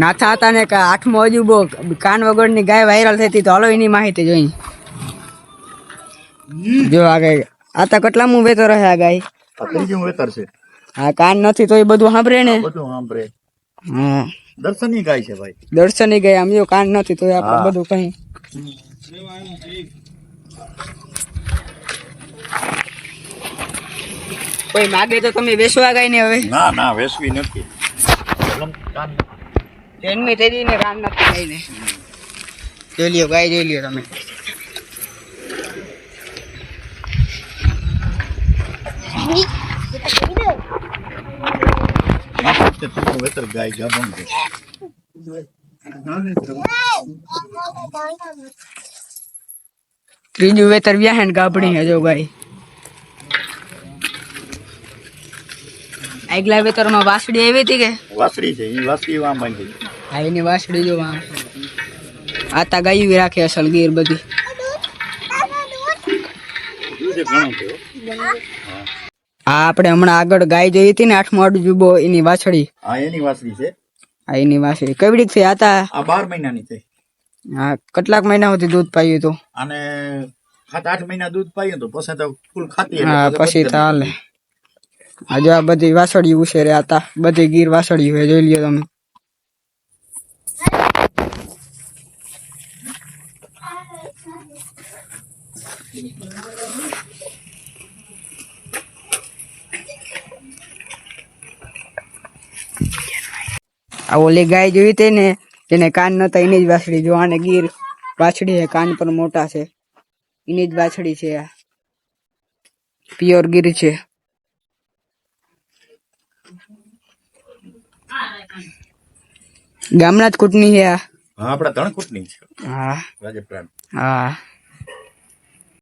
નાથા હતા ને આઠમો આઠમો અજુબો કાન વગરની ગાય વાયરલ થઈ હતી તો હાલો એની માહિતી જોઈ. જો આ ગાય આ તો કેટલામું વેતર રહે આ ગાય? ત્રીજું વેતર છે. આ કાન નથી તો એ બધું સાંભળે ને? બધું સાંભળે. હા. દર્શની ગાય છે ભાઈ. દર્શની ગાય આમ જો કાન નથી તો આપણે બધું કઈ. કોઈ માગે તો તમે વેસવા ગાય ને હવે? ના ના વેસવી નથી. કાન જન્મી થઈ જઈને રામ નથી થઈને. જોઈ લ્યો ગાય જોઈ લ્યો તમે. ત્રીજું વેતર ગાય ગાભણ છે ત્રીજું વેતર વ્યાહન ગાભણી હે ગાય. આગલા વેતરમાં વાસડી આવી હતી કે? વાસડી છે એ વાસડી વાં બાંધી હા એની વાસડી જો આમ ગાય ગાયું રાખે અસલ ગીર બધી. છે છે. આ આપણે હમણાં આગળ ગાય જોઈ હતી ને આઠમો અડજુબો એની વાછડી હા એની વાછડી છે. આ એની વાછડી કેવડીક થઈ આતા આ બાર મહિનાની છે. હા કેટલાક મહિના સુધી દૂધ પાયું તો અને સાત આઠ મહિના દૂધ પાયું તો પછી તો ફૂલ ખાતી હા પછી તો હાલે. હજુ આ બધી વાસળી ઉછેરે આતા બધી ગીર વાસળી હોય જોઈ લ્યો તમે. આ ઓલી ગાય જોઈ હતી ને જેને કાન નતા એની જ વાછડી જો આને ગીર વાછડી છે કાન પણ મોટા છે. એની જ વાછડી છે આ. પ્યોર ગીર છે. ગામના જ કૂટની છે આ. હા ત્રણ ધણકૂટની છે. હા. હા.